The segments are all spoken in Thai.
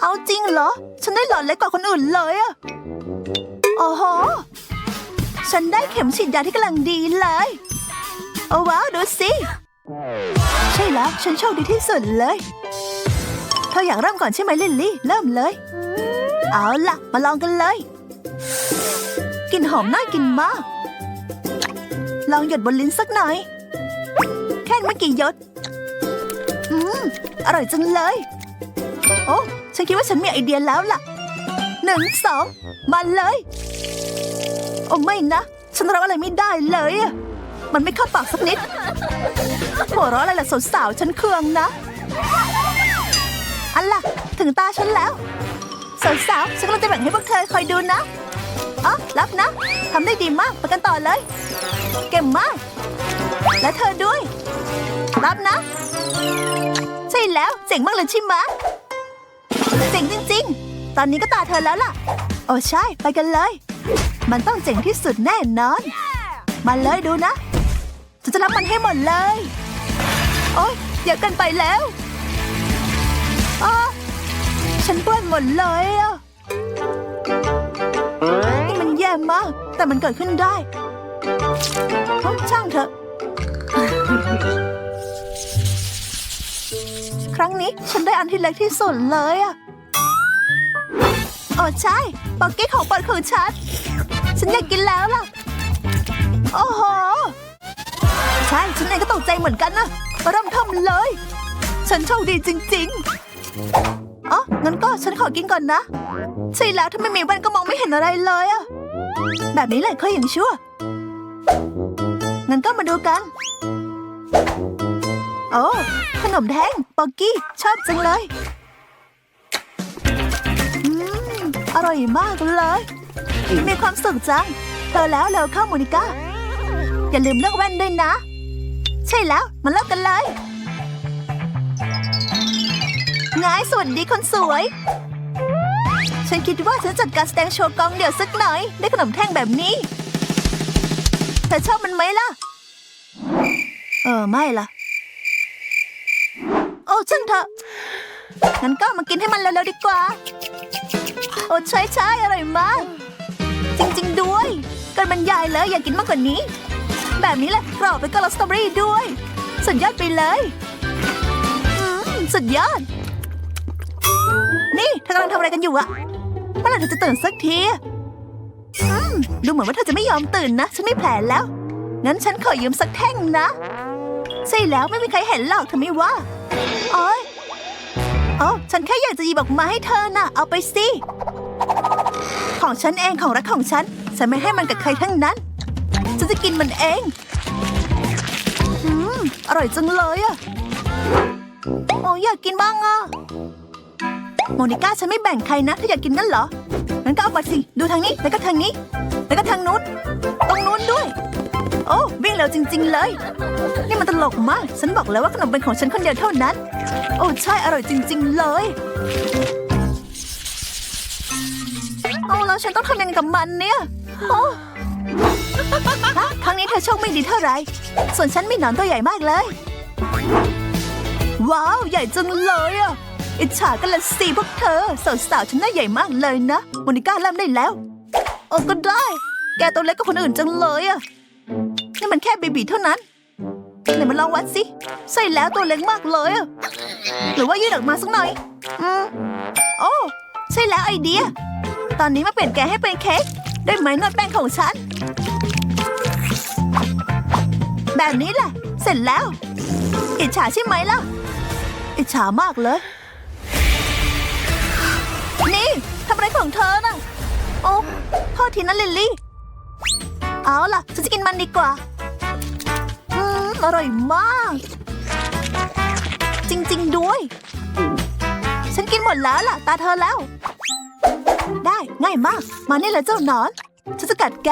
เอาจริงเหรอ ฉันได้หลอดเล็กกว่าคนอื่นเลยอะโอ้โห ฉันได้เข็มฉีดยาที่กำลังดีเลย โอ้ว้าวดูสิ ใช่แล้ว ฉันโชคดีที่สุดเลย เธออยากเริ่มก่อนใช่ไหมลิลลี่ เริ่มเลย เอาล่ะ มาลองกันเลย กลิ่นหอมน่ากินมาก ลองหยดบนลิ้นสักหน่อย แค่ไม่กี่หยด อืม อร่อยจังเลย โอ้ ฉันคิดว่าฉันมีไอเดียแล้วล่ะ หนึ่งสองมาเลย โอ้ไม่นะ ฉันรับอะไรไม่ได้เลยอะมันไม่เข้าปากสักนิด หัวเราะอะไรล่ะสาวๆฉันเคืองนะ อันล่ะ ถึงตาฉันแล้วสาวๆฉันกำลังจะแบ่งให้พวกเธอคอยดูนะอ๋อรับนะทำได้ดีมากไปกันต่อเลย เก่งมาก และเธอด้วย รับนะ ใช่แล้วเจ๋งมากเลยใช่ไหมะเจ๋งจริง ๆ ตอนนี้ก็ตาเธอแล้วล่ะ โอ้ใช่ ไปกันเลย มันต้องเจ๋งที่สุดแน่นอน มาเลยดูนะฉันจะรับมันให้หมดเลย โอ๊ยเยอะเกินไปแล้วอ๋อฉันเปื้อนหมดเลยอะนี่มันแย่มาก แต่มันเกิดขึ้นได้ช่างเถอะ รั้งนี้ ฉันได้อันที่เล็กที่สุดเลยอะอ๋อใช่ปักกี้ของปรดของฉัน ฉันอยากกินแล้วล่ะ โอ้โห ใช่ ฉันเองก็ตกใจเหมือนกันนะเริ่มทำเลย ฉันโชคดีจริง ๆอ๋องั้นก็ฉันขอกินก่อนนะ ใช่แล้วถ้าไม่มีแว่นก็มองไม่เห็นอะไรเลยอะแบบนี้เลยค่อยอย่างชั่วงั้นก็มาดูกัน โอ้ขนมแท่งปอกกี้ ชอบจังเลย อืม อร่อยมากเลย มีความสุขจัง เธอแล้วเร็วเข้าโมนิก้า อย่าลืมเลือกแว่นด้วยนะ ใช่แล้วมาเลิกกันเลยไงสวัสดีคนสวย ฉันคิดว่าฉันจัดการแสดงโชว์กองเดี่ยวสักหน่อย ได้ขนมแท่งแบบนี้เธอชอบมันไหมล่ะ เออ ไม่ล่ะ ช่างเถอะ งั้นก็มากินให้มันเร็วๆดีกว่า โอ้ใช่ใช่อร่อยมาก จริง ๆ ด้วยเกินบรรยายเลยอยากกินมากกว่านี้ แบบนี้แหละกรอบไปกับสตรอเบอรี่ด้วย สุดยอดไปเลยอืมสุดยอด นี่เธอกำลังทำอะไรกันอยู่อะเมื่อไหร่เธอจะตื่นสักทีอืมดูเหมือนว่าเธอจะไม่ยอมตื่นนะ ฉันไม่แผลแล้ว งั้นฉันขอยืมสักแท่งนะ ใช่แล้วไม่มีใครเห็นหรอกเธอไม่ว่าโอ้ยโอ้ฉันแค่อยากจะหยิบออกมาให้เธอน่ะ เอาไปสิ ของฉันเองของรักของฉัน ฉันไม่ให้มันกับใครทั้งนั้น ฉันจะกินมันเองอืมอร่อยจังเลยอะโอ้ยอยากกินบ้างอะโมนิก้าฉันไม่แบ่งใครนะถ้าอยากกินงั้นเหรองั้นก็เอามาสิ ดูทางนี้แล้วก็ทางนี้ แล้วก็ทางนู้นตรงนู้นด้วย โอ้วิ่งเร็วจริง ๆ เลย นี่มันตลกมาก ฉันบอกแล้วว่าขนมเป็นของฉันคนเดียวเท่านั้น โอ้ใช่อร่อยจริง ๆ เลยเอาแล้วฉันต้องทำยังไงกับมันเนี่ยโอ้ะครั้งนี้เธอโชคไม่ดีเท่าไหร่ส่วนฉันมีหนอนตัวใหญ่มากเลย ว้าว ใหญ่จังเลยอะอิจฉากันละสิพวกเธอสาวๆฉันน่าใหญ่มากเลยนะโมนิก้าเริ่มได้แล้ว โอ้ก็ได้ แกตัวเล็กกว่าคนอื่นจังเลยอะ นี่มันแค่เบบีเท่านั้นไหนมาลองวัดสิ ใส่แล้วตัวเล็กมากเลยอะหรือว่ายืดออกมาสักหน่อย อืม โอ้ใช่แล้วไอเดีย ตอนนี้มาเปลี่ยนแกให้เป็นเค้กด้วยไหมนวดแป้งของฉัน แบบนี้แหละ เสร็จแล้ว อิจฉาใช่ไหมล่ะ อิจฉามากเลย นี่ทำอะไรของเธอน่ะ โอ้โทษทีนะลิลลี่ เอาล่ะ ฉันจะกินมันดีกว่า อืม อร่อยมาก จริง ๆ ด้วย ฉันกินหมดแล้วล่ะ ตาเธอแล้ว ได้ง่ายมาก มานี่เลยเจ้าหนอน ฉันจะกัดแก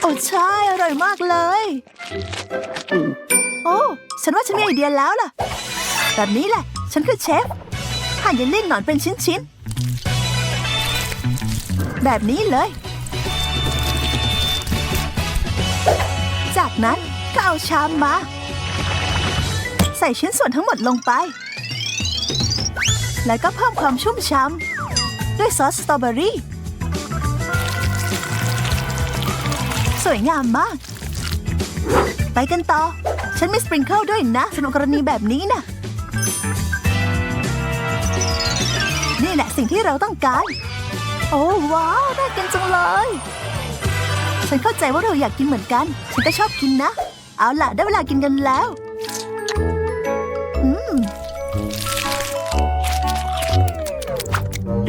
โอ้ใช่ อร่อยมากเลย โอ้ ฉันว่าฉันมีไอเดียแล้วล่ะ แบบนี้แหละ ฉันคือเชฟหั่นเยลลี่หนอนเป็นชิ้นๆ แบบนี้เลย จากนั้นก็เอาชามมา ใส่ชิ้นส่วนทั้งหมดลงไป แล้วก็เพิ่มความชุ่มช้ำด้วยซอสสตรอเบอรี่ สวยงามมาก ไปกันต่อ ฉันมีสปริงเกิลด้วยนะสำหรับกรณีแบบนี้นะนี่แหละสิ่งที่เราต้องการ โอ้ว้าวน่ากินจังเลย ฉันเข้าใจว่าเราอยากกินเหมือนกัน ฉันก็ชอบกินนะ เอาล่ะ ได้เวลากินกันแล้ว อืม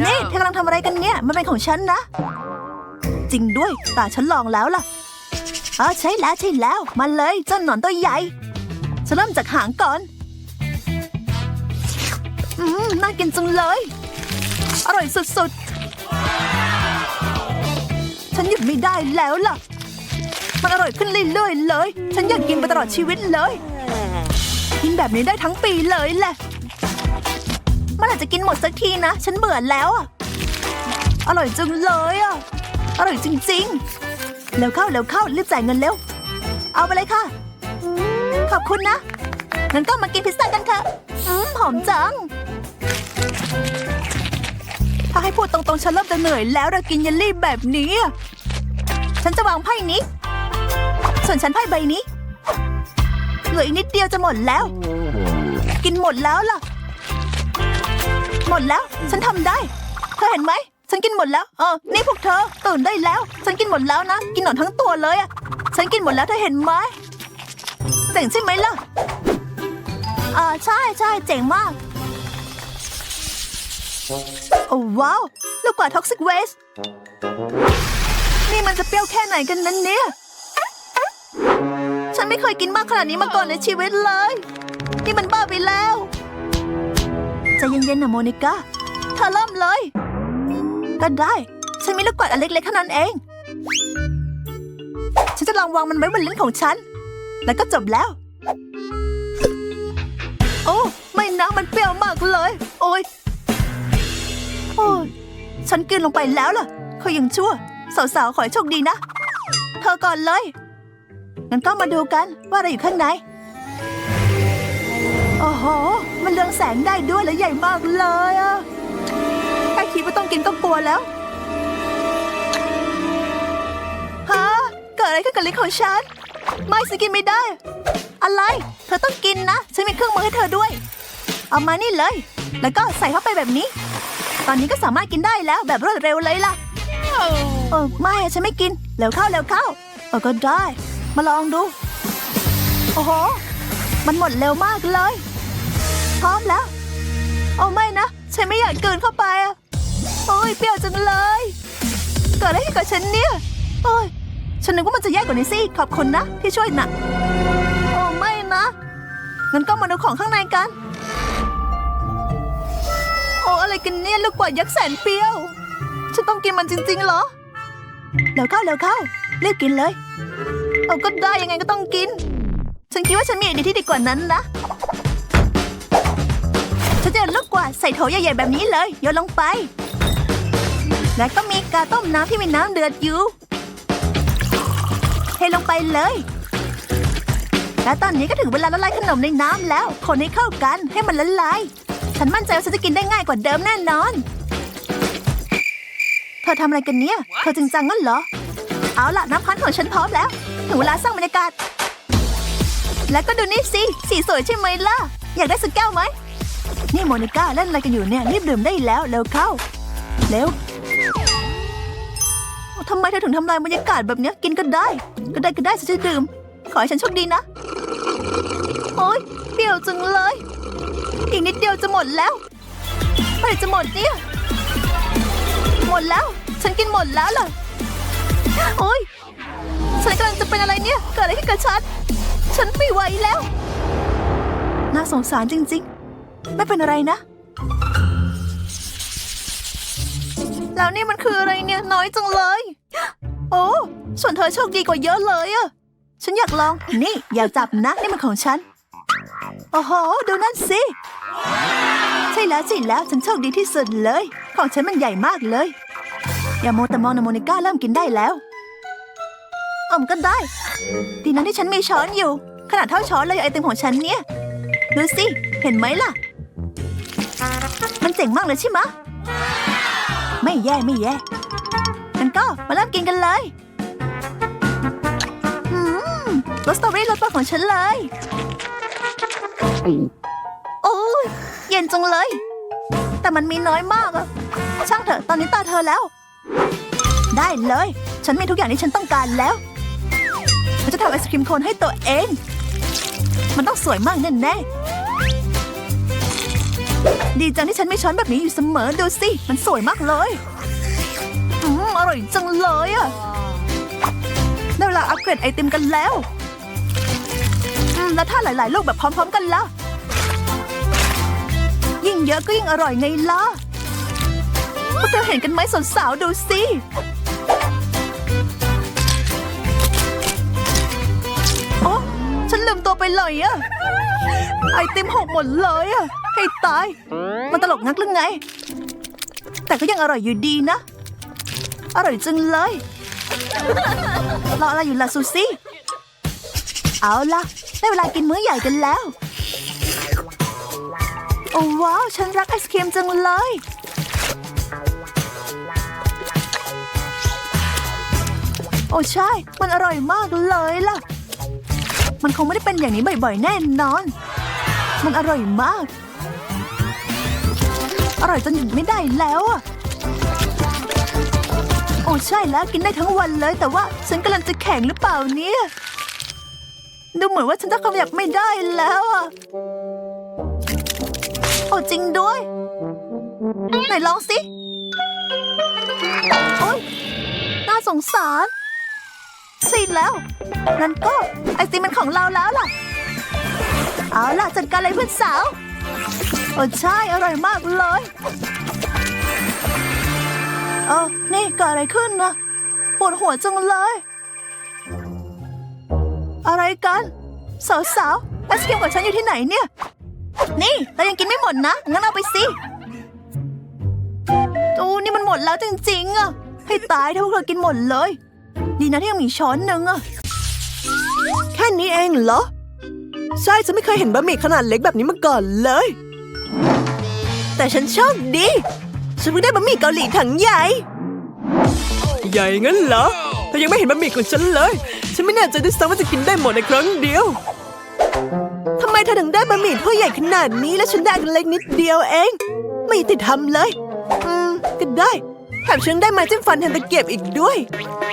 นี่เธอกำลังทำอะไรกันเนี่ย มันเป็นของฉันนะ จริงด้วยตาฉันลองแล้วล่ะอ๋อใช่แล้วใช่แล้วมาเลยเจ้าหนอนตัวใหญ่ ฉันเริ่มจากหางก่อน อืม น่ากินจังเลย อร่อยสุดๆ ฉันหยุดไม่ได้แล้วล่ะ มันอร่อยขึ้นเรื่อยๆเลย ฉันอยากกินไปตลอดชีวิตเลย กินแบบนี้ได้ทั้งปีเลยแหละเมื่อไหร่จะกินหมดสักทีนะ ฉันเบื่อแล้วอะ อร่อยจังเลยอะ อร่อยจริงๆ แล้วเข้าแล้วเข้ารีบจ่ายเงินเร็ว เอาไปเลยค่ะ ขอบคุณนะงั้นก็มากินพิซซ่ากันเถอะอืมหอมจัง ถ้าให้พูดตรงๆฉันเริ่มจะเหนื่อยแล้วเรากินเยลลี่แบบนี้ ฉันจะวางไพ่นี้ ส่วนฉันไพ่ใบนี้ เหลืออีกนิดเดียวจะหมดแล้ว กินหมดแล้วล่ะ หมดแล้ว ฉันทำได้ เธอเห็นไหม ฉันกินหมดแล้ว เออ นี่พวกเธอ ตื่นได้แล้ว ฉันกินหมดแล้วนะ กินหนอนทั้งตัวเลยอะฉันกินหมดแล้วเธอเห็นไหมเจ๋งใช่ไหมล่ะอ่าใช่ใช่เจ๋งมาก โอ้ว้าวลูกกว่าท็อกซิกเวสนี่มันจะเปรี้ยวแค่ไหนกันนั้นเนี่ย ฉันไม่เคยกินมากขนาดนี้มาก่อนในชีวิตเลย นี่มันบ้าไปแล้วใจะเย็นๆนะโมนิก้าเธอเริ่มเลย ก็ได้ ฉันมีลูกกวาดอันเล็กๆเท่านั้นเอง ฉันจะลองวางมันไว้บนลิ้นของฉัน แล้วก็จบแล้ว โอ้ ไม่นะมันเปรี้ยวมากเลย โอ้ย โอ้ยฉันกินลงไปแล้วล่ะเขายังชั่ว สาวๆ ขอให้โชคดีนะ เธอก่อนเลย งั้นก็มาดูกันว่าอะไรอยู่ข้างใน โอ้โห มันเรืองแสงได้ด้วยและใหญ่มากเลยอะแค่คิดว่าต้องกินก็กลัวแล้ว ฮะ เกิดอะไรขึ้นกับลิ้นของฉัน ไม่ฉันกินไม่ได้ อะไร เธอต้องกินนะ ฉันมีเครื่องมือให้เธอด้วย เอามานี่เลย แล้วก็ใส่เข้าไปแบบนี้ ตอนนี้ก็สามารถกินได้แล้วแบบรวดเร็วเลยล่ะเออไม่อะฉันไม่กินเร็วเข้าเร็วเข้าเออก็ได้ มาลองดู โอ้โห มันหมดเร็วมากเลย พร้อมแล้ว โอ้ไม่นะ ฉันไม่อยากเกินเข้าไปอะโอ้ยเปรี้ยวจังเลย เกิดอะไรขึ้นกับฉันเนี่ย โอ้ยฉันนึกว่ามันจะแย่กว่านี้สิ ขอบคุณนะ ที่ช่วยน่ะโอ้ไม่นะ งั้นก็มาดูของข้างในกัน โอ้อะไรกันเนี่ยลูกกว่ายักษ์แสนเปรี้ยว ฉันต้องกินมันจริง ๆ เหรอเร็วเข้าเร็วเข้าเรีบกินเลย เอาก็ได้ยังไงก็ต้องกิน ฉันคิดว่าฉันมีไอเดียที่ดีกว่านั้นนะ ฉันจะเอาลูกกว่าใส่โถใหญ่ๆแบบนี้เลยโยนลงไป และก็มีกาต้มน้ำที่มีน้ำเดือดอยู่เทลงไปเลย และตอนนี้ก็ถึงเวลาละลายขนมในน้ำแล้ว คนให้เข้ากันให้มันละลาย ฉันมั่นใจว่าฉันจะกินได้ง่ายกว่าเดิมแน่นอน เธอทำอะไรกันเนี่ย เธอจริงจังงั้นเหรอ เอาล่ะน้ำพันธุ์ของฉันพร้อมแล้วถึงเวลาสร้างบรรยากาศ แล้วก็ดูนี่สิ สีสวยใช่ไหมล่ะ อยากได้สักแก้วไหม นี่โมนิก้าเล่นอะไรกันอยู่เนี่ย รีบดื่มได้แล้วเร็วเข้า เร็วโอ้ทำไมเธอถึงทำลายบรรยากาศแบบเนี้ยกินก็ได้ ก็ได้ก็ได้ฉันจะดื่ม ขอให้ฉันโชคดีนะ โอ๊ยเปรี้ยวจังเลย อีกนิดเดียวจะหมดแล้วเมื่อไหร่จะหมดเนี่ย หมดแล้ว ฉันกินหมดแล้วเหรอโอ๊ยฉันกำลังจะเป็นอะไรเนี่ย เกิดอะไรขึ้นกับฉัน ฉันไม่ไหวแล้ว น่าสงสารจริงๆ ไม่เป็นอะไรนะ แล้วนี่มันคืออะไรเนี่ย น้อยจังเลย โอ้ ส่วนเธอโชคดีกว่าเยอะเลยอะ ฉันอยากลอง นี่ อย่าจับนะ นี่มันของฉัน โอ้โห ดูนั่นสิ ใช่แล้วใช่แล้วฉันโชคดีที่สุดเลย ของฉันมันใหญ่มากเลย อย่าโมแต่มองนะโมนิก้าเริ่มกินได้แล้วอมก็ได้ ดีนั้นที่ฉันมีช้อนอยู่ ขนาดเท่าช้อนเลยไอติมของฉันเนี่ย ดูสิ เห็นไหมล่ะ มันเจ๋งมากเลยใช่ไหมไม่แย่ไม่แย่งั้นก็มาเริ่มกินกันเลยอืมรสสตรอเบอรี่รสปรดของฉันเลย โอ้ยเย็นจังเลย แต่มันมีน้อยมากอะช่างเถอะตอนนี้ตาเธอแล้ว ได้เลย ฉันมีทุกอย่างที่ฉันต้องการแล้วฉันจะทำไอศครีมโคนให้ตัวเอง มันต้องสวยมากแน่แน่ดีจังที่ฉันไมีช้อนแบบนี้อยู่เสมอดูสิ มันสวยมากเลยอืมอร่อยจังเลยอะได้เวลาอัปเกรดไอติมกันแล้ว แล้วถ้าหลาย ๆ ลูกแบบพร้อม ๆ กันล่ะ ยิ่งเยอะก็ยิ่งอร่อยไงล่ะพวกเธอเห็นกันไหมสาวๆดูสิ โอ้ฉันลืมตัวไปเลยอะไอติมหกหมดเลยอะให้ตาย มันตลกนักหรือไง แต่ก็ยังอร่อยอยู่ดีนะ อร่อยจังเลย รออะไรอยู่ล่ะซูซี่ เอาล่ะได้เวลากินมื้อใหญ่กันแล้ว โอ้ว้าว ฉันรักไอศครีมจังเลย โอ้ใช่ มันอร่อยมากเลยล่ะ มันคงไม่ได้เป็นอย่างนี้บ่อยๆ แน่นอน มันอร่อยมาก อร่อยจนหยุดไม่ได้แล้วอะโอ้ใช่แล้วกินได้ทั้งวันเลย แต่ว่าฉันกำลังจะแข็งหรือเปล่าเนี่ย ดูเหมือนว่าฉันจะขยับไม่ได้แล้วอะโอ้จริงด้วย ไหนลองสิโอ้ยน่าสงสารใช่แล้วนั่นก็ไอติมมันของเราแล้วล่ะ เอาล่ะจัดการเลยเพื่อนสาวโอ้ใช่อร่อยมากเลยเออนี่เกิดอะไรขึ้นนะปวดหัวจังเลย อะไรกัน สาวๆไอศครีมของฉันอยู่ที่ไหนเนี่ย นี่เรายังกินไม่หมดนะ งั้นเอาไปสิโอ้นี่มันหมดแล้วจริงๆอะให้ตายถ้าพวกเรากินหมดเลย ดีนะที่ยังมีช้อนหนึ่งอะแค่นี้เองเหรอ ใช่ฉันไม่เคยเห็นบะหมี่ขนาดเล็กแบบนี้มาก่อนเลย แต่ฉันโชคดี ฉันเพิ่งได้บะหมี่เกาหลีถังใหญ่ ใหญ่งั้นเหรอเธอยังไม่เห็นบะหมี่ของฉันเลย ฉันไม่แน่ใจด้วยซ้ำว่าจะกินได้หมดในครั้งเดียวทำไมเธอถึงได้บะหมี่ถ้วยใหญ่ขนาดนี้แล้วฉันได้อันเล็กนิดเดียวเอง ไม่ติดทำเลย อืมก็ได้แถมฉันได้ไม้จิ้มฟันแทนตะเกียบอีกด้วย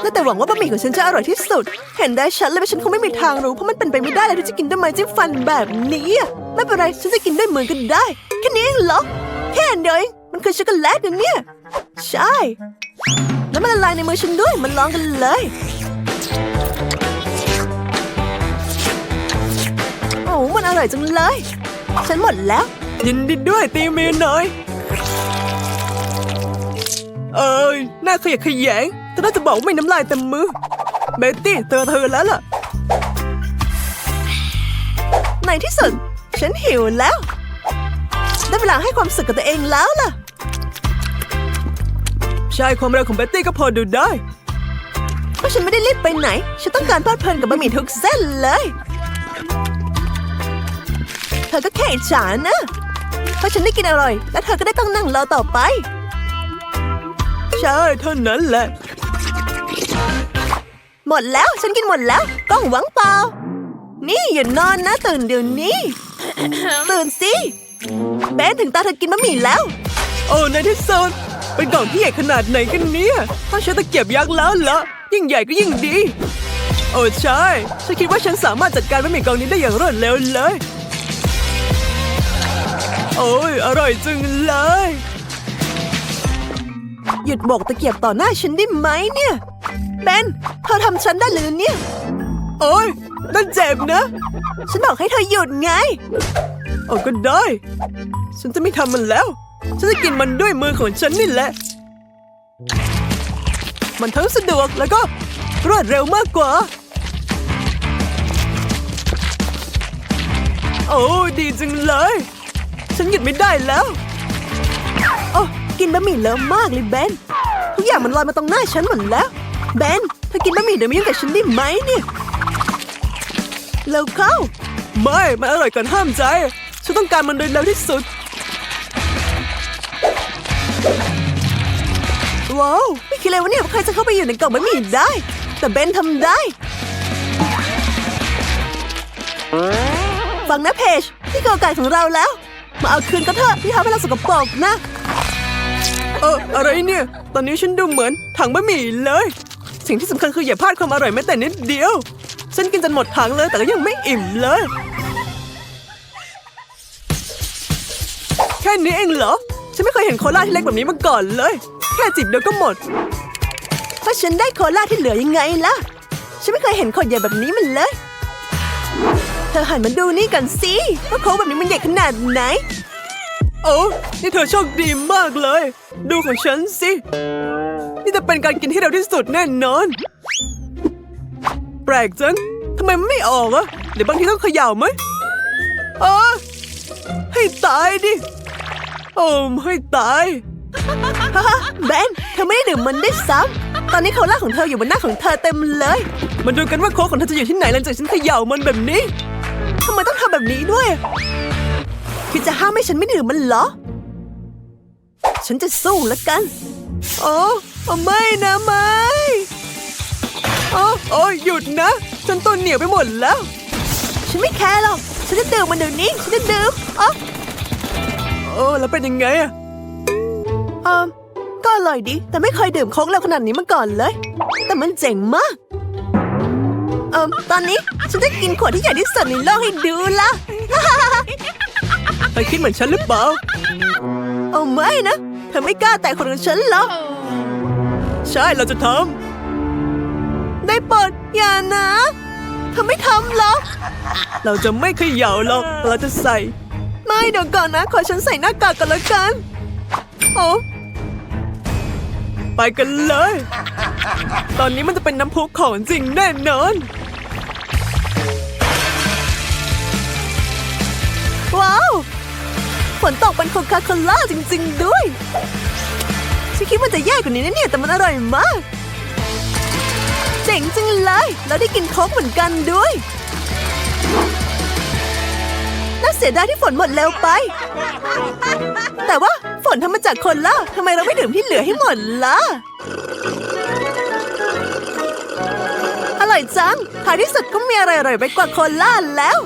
แล้วแต่หวังว่าบะหมี่ของฉันจะอร่อยที่สุด เห็นได้ชัดเลยว่าฉันคงไม่มีทางรู้เพราะมันเป็นไปไม่ได้เลยที่จะกินด้วยไม้จิ้มฟันแบบนี้อะไม่เป็นไรฉันจะกินด้วยมือก็ได้ แค่นี้เองเหรอ แค่เดียวเองมันคือช็อกโกแลตนะเนี่ย ใช่ แล้วมันละลายในมือฉันด้วย มันลองกันเลย อ้มันอร่อยจังเลย ฉันหมดแล้ว ยินดีด้วยตีมือหน่อย เอ้ยหน้าขยะแขยงเธอน่าจะบอกว่าไม่น้ำลายเต็มมือ เบตตี้เจอเธอแล้วล่ะ ในที่สุด ฉันหิวแล้ว ได้เวลาให้ความสุขกับตัวเองแล้วล่ะ ใช่ความเร็วของเบตตี้ก็พอดูได้เพราะฉันไม่ได้รีบไปไหน ฉันต้องการเพลิดเพลินกับบะหมี่ทุกเส้นเลย เธอก็แค่อิจฉานะ เพราะฉันได้กินอร่อย และเธอก็ได้ต้องนั่งรอต่อไป ใช่เท่านั้นแหละ หมดแล้วฉันกินหมดแล้วกล้องหวังเปล่า นี่อย่านอนนะตื่นเดี๋ยวนี้ ตื่นสิเบนถึงตาเธอกินบะหมี่แล้ว โอ้ในที่สุดเป็นกล่องที่ใหญ่ขนาดไหนกันเนี่ยต้องใช้ตะเกียบยักษ์แล้วเหรอยิ่งใหญ่ก็ยิ่งดี โอ้ใช่ ฉันคิดว่าฉันสามารถจัดการบะหมี่กล่องนี้ได้อย่างรวดเร็วเลย โอ้ยอร่อยจังเลย หยุดโบกตะเกียบต่อหน้าฉันได้ไหมเนี่ยเบนเธอทำฉันได้หรือเนี่ย โอ้ยนั่นเจ็บนะ ฉันบอกให้เธอหยุดไงโอ้ก็ได้ ฉันจะไม่ทำมันแล้ว ฉันจะกินมันด้วยมือของฉันนี่แหละ มันทั้งสะดวกแล้วก็รวดเร็วมากกว่า โอ้ดีจังเลย ฉันหยุดไม่ได้แล้ว โอ้กินบะหมี่เลอะมากเลยเบน ทุกอย่างมันลอยมาตรงหน้าฉันหมดแล้ว เบนเธอกินบะหมี่เดี๋ยวม่ยุ่งกับฉันได้ไหมเนี่ยเร็วเข้า ไม่ มันอร่อยเกินห้ามใจ ฉันต้องการมันโดยเร็วที่สุด ว้าว ไม่คิดเลยว่าเนี่ยใครจะเข้าไปอยู่ในกล่องบะหมี่ได้ แต่เบนทำได้ ฟังนะเพจที่เกาไก่ของเราแล้ว มาเอาคืนก็เถอะที่ทำให้เราสกปรกนะ เอออะไรเนี่ย ตอนนี้ฉันดูเหมือนถังบะหมี่เลย สิ่งที่สำคัญคืออย่าพลาดความอร่อยแม้แต่นิดเดียว ฉันกินจนหมดถังเลยแต่ก็ยังไม่อิ่มเลย แค่นี้เองเหรอ ฉันไม่เคยเห็นโคลาที่เล็กแบบนี้มาก่อนเลย แค่จิบเดียวก็หมดถ้าฉันได้โคลาที่เหลือยังไงล่ะ ฉันไม่เคยเห็นขวดใหญ่แบบนี้มันเลย เธอหันมาดูนี่กันสิว่าโค้กแบบนี้มันใหญ่ขนาดไหน โอ้นี่เธอโชคดีมากเลย ดูของฉันสิ นี่จะเป็นการกินที่เร็วที่สุดแน่นอน แปลกจังทำไมมันไม่ออกอะเดี๋ยวบางทีต้องเขย่าไหมเออให้ตายดิ โอ้ให้ตายฮ่าฮ่าแบนเธอไม่ได้ดื่มมันได้ซ้ำตอนนี้โคลาของเธออยู่บนหน้าของเธอเต็มเลยมาดูกันว่าโค้กของเธอจะอยู่ที่ไหนหลังจากฉันเขย่ามันแบบนี้ทำไมต้องทำแบบนี้ด้วยคิดจะห้ามให้ฉันไม่ดื่มมันเหรอ ฉันจะสู้แล้วกัน โอ้โอไม่นะไม่โอ้โอ้หยุดนะ ฉันตัวเหนียวไปหมดแล้ว ฉันไม่แคร์หรอก ฉันจะดื่มมันเดี๋ยวนี้ ฉันจะดื่มอ๋อโอ้แล้วเป็นยังไงอะเออก็อร่อยดี แต่ไม่เคยดื่มโค้กเร็วขนาดนี้มาก่อนเลย แต่มันเจ๋งมาก เออตอนนี้ฉันจะกินขวดที่ใหญ่ที่สุดในโลกให้ดูละเธอคิดเหมือนฉันหรือเปล่าเอาไม่นะ เธอไม่กล้าแตะคนของฉันหรอกใช่เราจะทำได้โปรดอย่านะเธอไม่ทำหรอกเราจะไม่เขย่าหรอกเราจะใส่ ไม่เดี๋ยวก่อนนะ ขอฉันใส่หน้ากากกันแล้วกันโอ้ไปกันเลย ตอนนี้มันจะเป็นน้ำพุของจริงแน่นอน นตกเป็นโคคาโคล่าจริง ๆ ด้วยฉันคิดว่าจะแย่กว่านี้นะเนี่ยแต่มันอร่อยมาก เจ๋งจังเลยแล้วได้กินโค้กเหมือนกันด้วยน่าเสียดายที่ฝนหมดเร็วไป แต่ว่าฝนทำมาจากโคนล่าทำไมเราไม่ดื่มที่เหลือให้หมดล่ะ อร่อยจังท้ายที่สุดก็มีอะไรอร่อยไปกว่าโคนล่าแล้ว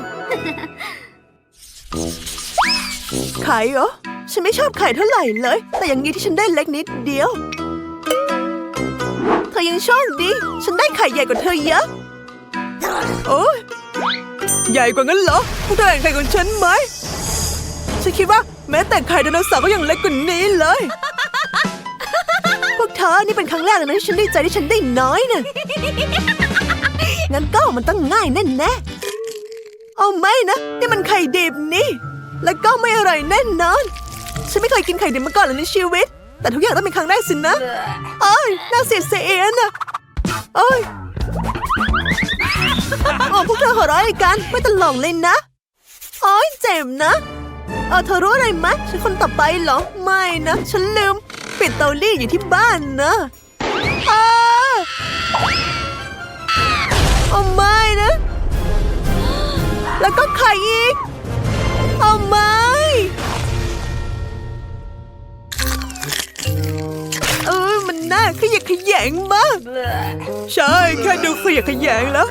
ไข่เหรอ ฉันไม่ชอบไข่เท่าไหร่เลย แต่อย่างนี้ที่ฉันได้เล็กนิดเดียว เธอยังโชคดี ฉันได้ไข่ใหญ่กว่าเธอเยอะ โอ้ยใหญ่กว่างั้นเหรอ พวกเธอเห็นไข่ของฉันไหม ฉันคิดว่าแม้แต่ไข่ไดโนเสาร์ก็ยังเล็กกว่านี้เลย พวกเธอนี่เป็นครั้งแรกเลยนะที่ฉันได้ใจที่ฉันได้น้อยน่ะ งั้นก็มันต้องง่ายแน่แน่เอาไม่นะ นี่มันไข่ดิบนี่ แล้วก็ไม่อร่อยแน่นอน ฉันไม่เคยกินไข่ดิบมาก่อนเลยในชีวิต แต่ทุกอย่างต้องเป็นครั้งแรกสินะโอ้ยน่าเสียดเสียนะโอ้ยโอ้พวกเธอหัวเราะอะไรกันไม่ตลกเลยนะโอ้ยเจ็บนะเออเธอรู้อะไรไหมฉันคนต่อไปเหรอ ไม่นะ ฉันลืม ปิดเตารีดอยู่ที่บ้านนะอ้าโอ้ไม่นะ แล้วก็ไข่อีก ยะแขยงมาก ใช่ แค่ดูขยะแขยงแล้ว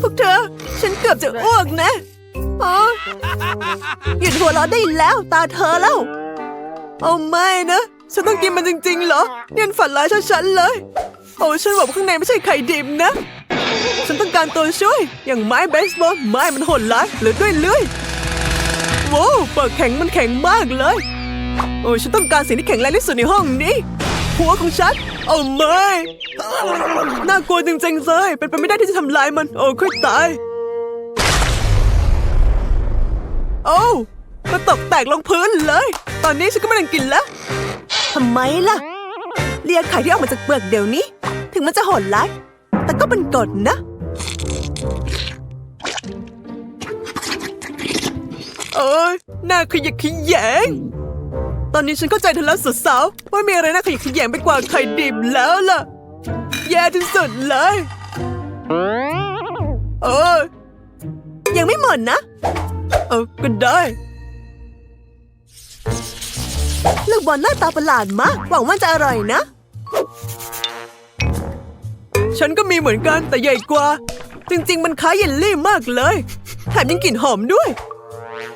พวกเธอ ฉันเกือบจะอ้วกนะอ๋อหยุดหัวเราะได้แล้ว ตาเธอแล้ว เอาไม่นะ ฉันต้องกินมันจริง ๆ เหรอเนี่ยมันฝันร้ายชัดๆเลย โอ้ฉันบอกว่าข้างในไม่ใช่ไข่ดิบนะ ฉันต้องการตัวช่วย อย่างไม้เบสบอลไม้มันโหดร้ายหรือด้วยเลื่อยว้าวเปิดแข็งมันแข็งมากเลย โอ้ฉันต้องการสิ่งที่แข็งแรงที่สุดในห้องนี้ หัวของฉัน โอ้ไม่ น่ากลัวจริงๆเลยเป็นไปไม่ได้ที่จะทำลายมัน โอ้ค่อยตาย โอ้มันตกแตกลงพื้นเลย ตอนนี้ฉันก็ไม่ได้กินแล้วทำไมล่ะ เลียไข่ที่ออกมาจากเปลือกเดี๋ยวนี้ ถึงมันจะโหดร้าย แต่ก็เป็นกฎนะ เอ้ยน่าขยะแขยง ตอนนี้ฉันเข้าใจเธอแล้วสุดสาวว่ามีอะไรน่าขยะแขยงไปกว่าไข่ดิบแล้วล่ะ แย่ที่สุดเลยเออยังไม่หมดนะ เออก็ได้ลูกบอลหน้าตาประหลาดมาก หวังว่าจะอร่อยนะ ฉันก็มีเหมือนกันแต่ใหญ่กว่า จริง ๆ มันคล้ายเยลลี่มากเลย แถมยังกลิ่นหอมด้วย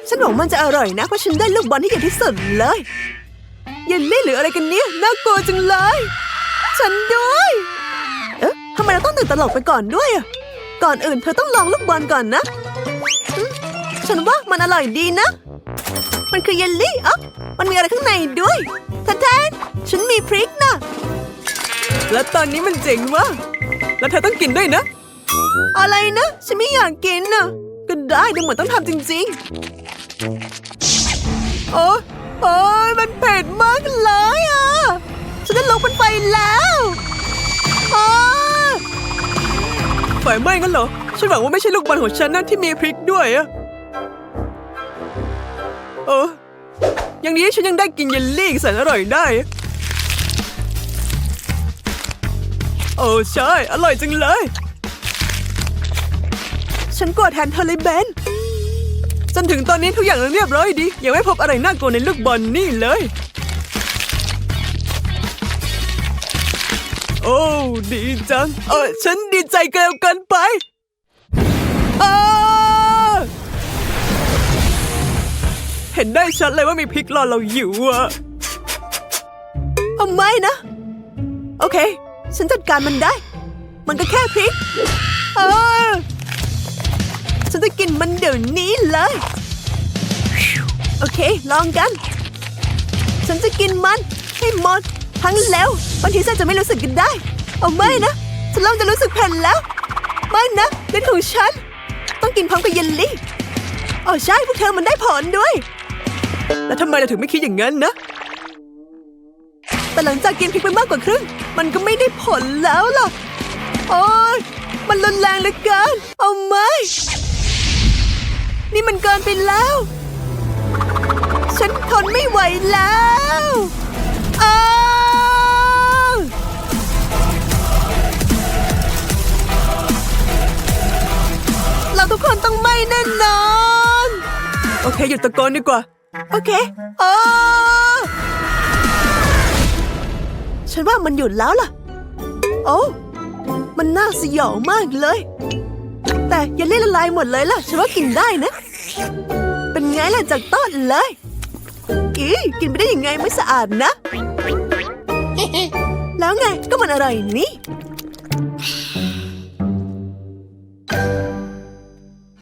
ฉันหวังมันจะอร่อยนะเพราะฉันได้ลูกบอลที่ใหญ่ที่สุดเลยเยลลี่หรืออะไรกันเนี่ยน่ากลัวจังเลย ฉันด้วย เอ๊ะทำไมเราต้องตื่นตลกไปก่อนด้วยอะก่อนอื่นเธอต้องลองลูกบอลก่อนนะอืมฉันว่ามันอร่อยดีนะ มันคือเยลลี่อะมันมีอะไรข้างในด้วยแทนๆฉันมีพริกนะ และตอนนี้มันเจ๋งมากแล้วเธอต้องกินด้วยนะ อะไรนะ ฉันไม่อยากกินนะก็ได้ดูเหมือนต้องทำจริง ๆ โอ้โอ้ยมันเผ็ดมากเลยอะ ฉันจะลงมันไฟแล้วอ้ไฟไหม้งั้นเหรอ ฉันหวังว่าไม่ใช่ลูกบอลของฉันนั่นที่มีพริกด้วยอะเออ อย่างนี้ฉันยังได้กินเยลลี่แสนอร่อยได้โอ้ใช่ อร่อยจังเลย ฉันกลัวแทนเธอเลยเบน จนถึงตอนนี้ทุกอย่างเรียบร้อยดียังไม่พบอะไรน่ากลัวในลูกบอลนี่เลย โอ้ดีจัง เออฉันดีใจเกินกินไปเห็นได้ชัดเลยว่ามีพริกรอเราอยู่อะเอาไม่นะ โอเค ฉันจัดการมันได้ มันก็แค่พริกเออ ฉันจะกินมันเดี๋ยวนี้เลย โอเค ลองกัน ฉันจะกินมันให้หมด ทั้งแล้วบางทีฉันจะไม่รู้สึกกันได้ เอาไม่นะ ฉันเริ่มจะรู้สึกแผ่นแล้ว ไม่นะเล่นของฉัน ต้องกินพร้อมกับเยลลี่อ๋อใช่พวกเธอมันได้ผลด้วย แล้วทำไมเราถึงไม่คิดอย่างนั้นนะ แต่หลังจากกินพริกไปมากกว่าครึ่ง มันก็ไม่ได้ผลแล้วล่ะ โอ้ยมันรุนแรงเหลือเกิน เอาไม่ นี่มันเกินไปแล้ว ฉันทนไม่ไหวแล้วอ้าวเราทุกคนต้องไม่แน่นอน โอเค หยุดตะโกนดีกว่า โอเคอ้าฉันว่ามันหยุดแล้วล่ะ โอ้ มันน่าสยองมากเลย แต่อย่าเล่นละลายหมดเลยล่ะ ฉันว่ากินได้นะ เป็นไงล่ะจากต้นเลย อีกินไปได้ยังไงไม่สะอาดนะ แล้วไงก็มันอร่อยนี่